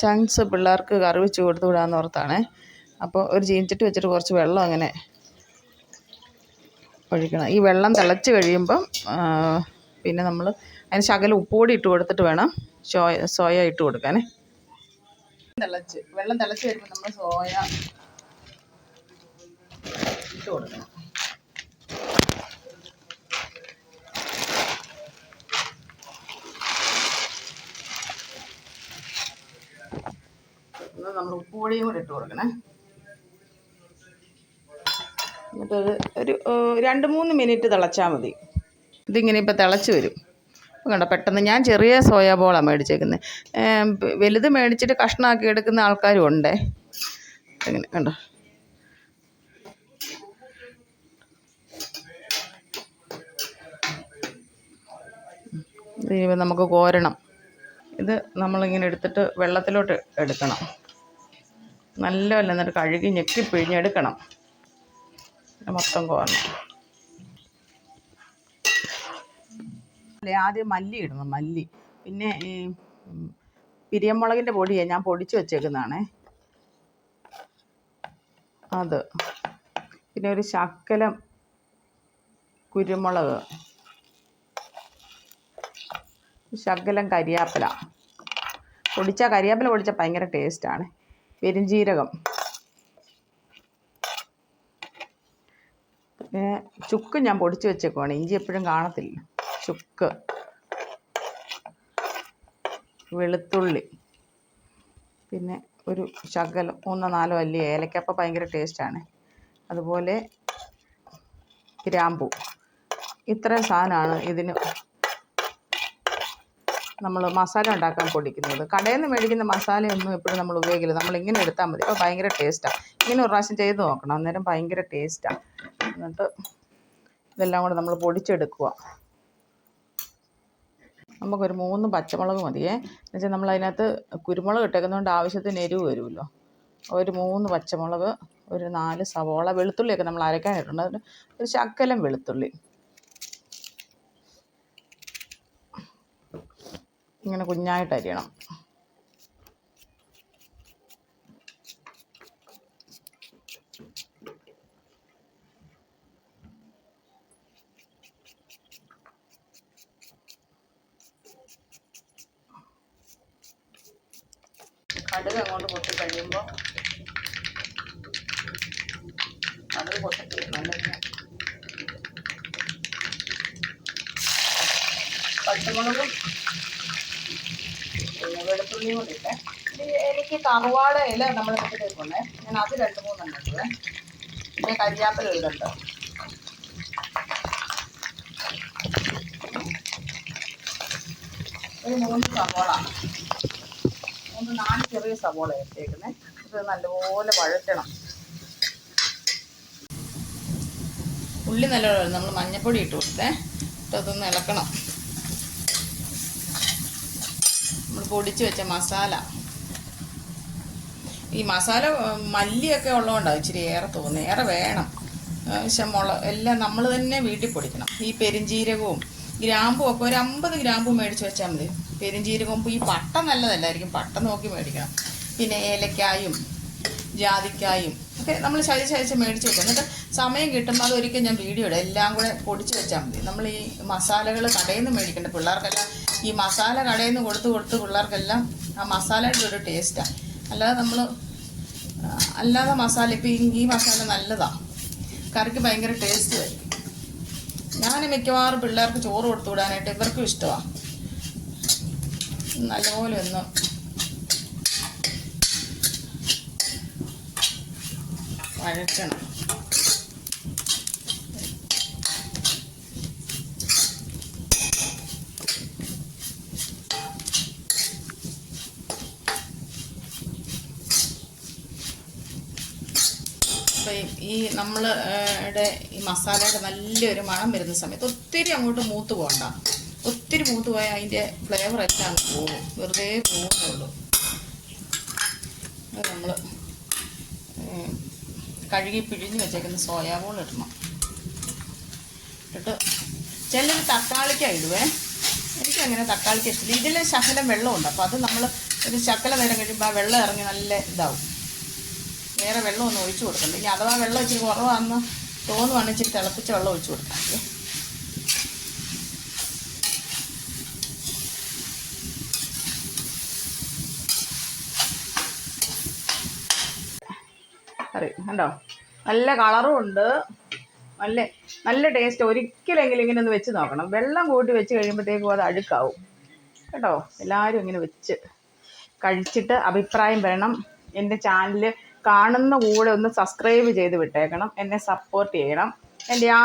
Chunks പിള്ളേർക്ക് കറി വെച്ച് കൊടുത്തു വിടാമെന്ന് ഓർത്താണേ. അപ്പോൾ ഒരു ചീനച്ചട്ടി വെച്ചിട്ട് കുറച്ച് വെള്ളം അങ്ങനെ ഒഴിക്കണം. ഈ വെള്ളം തിളച്ച് കഴിയുമ്പം പിന്നെ നമ്മൾ അതിന് ശകലം ഉപ്പുപൊടി ഇട്ട് കൊടുത്തിട്ട് വേണം സോയ സോയ ഇട്ട് കൊടുക്കാനേ. തിളച്ച് വെള്ളം തിളച്ച് വരുമ്പോൾ നമ്മൾ സോയ ഇട്ട് കൊടുക്കണം. നമ്മൾ ഉപ്പുപൊടിയും കൂടെ ഇട്ട് കൊടുക്കണേ. എന്നിട്ടത് ഒരു രണ്ട് മൂന്ന് മിനിറ്റ് തിളച്ചാൽ മതി. ഇതിങ്ങനെ ഇപ്പോൾ തിളച്ച് വരും. കണ്ടോ പെട്ടെന്ന് ഞാൻ ചെറിയ സോയാ ബോളാണ് മേടിച്ചേക്കുന്നത് വലുത് മേടിച്ചിട്ട് കഷ്ണമാക്കി എടുക്കുന്ന ആൾക്കാരും ഉണ്ടേ. അങ്ങനെ കണ്ടോ. ഇത് നമുക്ക് കോരണം. ഇത് നമ്മളിങ്ങനെ എടുത്തിട്ട് വെള്ളത്തിലോട്ട് എടുക്കണം. നല്ല വല്ല എന്നിട്ട് കഴുകി ഞെക്കി പിഴിഞ്ഞെടുക്കണം. മൊത്തം കോരണം. അല്ലേ ആദ്യം മല്ലി ഇടണം മല്ലി. പിന്നെ ഈ പിരിയമുളകിന്റെ പൊടിയെ ഞാൻ പൊടിച്ച് വെച്ചേക്കുന്നതാണേ. അത്. പിന്നെ ഒരു ശക്കലം കുരുമുളക്. ശകലം കരിയാപ്പില. പൊടിച്ച കരിയാപ്പില പൊടിച്ച ഭയങ്കര ടേസ്റ്റാണ് പെരിഞ്ജീരകം പിന്നെ ചുക്ക് ഞാൻ പൊടിച്ച് വെച്ചേക്കുവാണ്. ഇഞ്ചി എപ്പോഴും കാണത്തില്ല. ചുക്ക്. വെളുത്തുള്ളി. പിന്നെ ഒരു ശകലം മൂന്നോ നാലോ അല്ലി ഏലക്കപ്പം ഭയങ്കര ടേസ്റ്റാണ്. അതുപോലെ ഗ്രാമ്പൂ. ഇത്രയും സാധനമാണ് ഇതിന് നമ്മൾ മസാല ഉണ്ടാക്കാൻ പൊടിക്കുന്നത്. കടയിൽ നിന്ന് മേടിക്കുന്ന മസാലയൊന്നും എപ്പോഴും നമ്മൾ ഉപയോഗിക്കില്ല. നമ്മൾ ഇങ്ങനെ എടുത്താൽ മതി. അപ്പോൾ ഭയങ്കര ടേസ്റ്റാണ് ഇങ്ങനെ ഒരു പ്രാവശ്യം ചെയ്ത് നോക്കണം. അന്നേരം ഭയങ്കര ടേസ്റ്റാണ് എന്നിട്ട് ഇതെല്ലാം കൂടെ നമ്മൾ പൊടിച്ചെടുക്കുക. നമുക്കൊരു മൂന്ന് പച്ചമുളക് മതിയേ. എന്നുവെച്ചാൽ നമ്മൾ അതിനകത്ത് കുരുമുളക് ഇട്ടേക്കുന്നതുകൊണ്ട് ആവശ്യത്തിന് എരിവ് വരുമല്ലോ. ഒരു മൂന്ന് പച്ചമുളക് ഒരു നാല് സവോള വെളുത്തുള്ളിയൊക്കെ നമ്മൾ അരക്കാനിട്ടുണ്ട് അതിന് ഒരു ശക്കലം വെളുത്തുള്ളി. ഇങ്ങനെ കുഞ്ഞായിട്ട് അരിയണം. കടുക് അങ്ങോട്ട് പൊട്ടി കഴിയുമ്പോൾ കടുക് പൊട്ടിട്ട് നല്ല പച്ചമുളകും വെളുത്തുള്ളിയും കൂടി ഇട്ടേ എനിക്ക് കറുവാട് ഇല നമ്മൾ ഇട്ടിട്ടേക്കുണ്ടേ ഞാൻ അത് രണ്ട് മൂന്നെണ്ണം ഇട്ടുവേ പിന്നെ കരിയാപ്പില ഇടുന്നുണ്ട്. ഒരു മൂന്ന് സവോള. മൂന്ന് നാല് ചെറിയ സവോള ഇട്ടേക്കുന്നത് ഇത് നല്ലപോലെ വഴറ്റണം. ഉള്ളി നല്ലോണം നമ്മൾ മഞ്ഞപ്പൊടി ഇട്ട് കൊടുത്തേ. ഇട്ടതൊന്ന് ഇളക്കണം. പൊടിച്ച് വെച്ച മസാല. ഈ മസാല മല്ലിയൊക്കെ ഉള്ളതുകൊണ്ടാണ് ഇച്ചിരി ഏറെ തോന്നുന്നത്. ഏറെ വേണം. പക്ഷെ മുള എല്ലാം നമ്മൾ തന്നെ വീട്ടിൽ പൊടിക്കണം. ഈ പെരിഞ്ജീരകവും ഗ്രാമ്പും ഒക്കെ ഒരു അമ്പത് ഗ്രാമ്പും മേടിച്ച് വെച്ചാൽ മതി. പെരിഞ്ജീരകവും ഈ പട്ട നല്ലതല്ലായിരിക്കും. പട്ട നോക്കി മേടിക്കണം. പിന്നെ ഏലക്കായും ജാതിക്കായും ഒക്കെ നമ്മൾ ചതിച്ച് ശരിച്ച് മേടിച്ച് വെക്കാം എന്നിട്ട് സമയം കിട്ടുമ്പോൾ അതൊരിക്കൽ ഞാൻ വീഡിയോ ഇടാം. എല്ലാം കൂടെ പൊടിച്ച് വെച്ചാൽ മതി. നമ്മൾ ഈ മസാലകൾ കടയിൽ നിന്ന് മേടിക്കേണ്ട പിള്ളേർക്കെല്ലാം ഈ മസാല കടയിൽ നിന്ന് കൊടുത്ത് കൊടുത്ത് പിള്ളേർക്കെല്ലാം ആ മസാലയുടെ ഒരു ടേസ്റ്റാണ് അല്ലാതെ നമ്മൾ അല്ലാതെ മസാല ഇപ്പം ഈ- മസാല നല്ലതാണ് കറിക്ക് ഭയങ്കര ടേസ്റ്റ് വരും ഞാൻ മിക്കവാറും പിള്ളേർക്ക് ചോറ് കൊടുത്തു വിടാനായിട്ട് ഇവർക്കും ഇഷ്ടമാണ് നല്ലപോലെ ഒന്ന് വഴറ്റണം. അപ്പോൾ ഈ നമ്മൾ ഈ മസാലയുടെ നല്ലൊരു മണം വരുന്ന സമയത്ത് ഒത്തിരി അങ്ങോട്ട് മൂത്ത് പോകണ്ട ഒത്തിരി മൂത്ത് പോയാൽ അതിന്റെ ഫ്ലേവർ എല്ലാം പോകും. വെറുതെ പോകുന്നുള്ളൂ. അത് നമ്മൾ കഴുകി പിഴിഞ്ഞ് വെച്ചേക്കുന്ന സോയാബോൾ ഇടണം. ഇട്ടിട്ട് ചിലർ തക്കാളിക്ക ഇടുവേ. എനിക്കങ്ങനെ തക്കാളിക്ക ഇഷ്ടമില്ല ഇതിൽ ശകലം വെള്ളമുണ്ട്. അപ്പോൾ അത് നമ്മൾ ഒരു ശക്കല നേരം കഴിയുമ്പോൾ ആ വെള്ളം ഇറങ്ങി നല്ല ഇതാവും. വേറെ വെള്ളം ഒന്ന് ഒഴിച്ചു കൊടുക്കണ്ട ഇനി അഥവാ വെള്ളം ഇച്ചിരി കുറവാണെന്ന് തോന്നുവാണെങ്കിൽ ഇച്ചിരി തിളപ്പിച്ച വെള്ളം ഒഴിച്ചു കൊടുക്കാം. കറി കണ്ടോ? നല്ല കളറും ഉണ്ട്. നല്ല നല്ല ടേസ്റ്റ്. ഒരിക്കലെങ്കിലും ഇങ്ങനെ ഒന്ന് വെച്ച് നോക്കണം. വെള്ളം കൂട്ടി വെച്ച് കഴിയുമ്പോഴത്തേക്കും അത് അഴുക്കാവും. കേട്ടോ? എല്ലാവരും ഇങ്ങനെ വെച്ച് കഴിച്ചിട്ട് അഭിപ്രായം വരണം. എന്റെ ചാനൽ കാണുന്ന കൂടെ ഒന്ന് സബ്സ്ക്രൈബ് ചെയ്ത് വിട്ടേക്കണം. എന്നെ സപ്പോർട്ട് ചെയ്യണം. എന്റെ ആ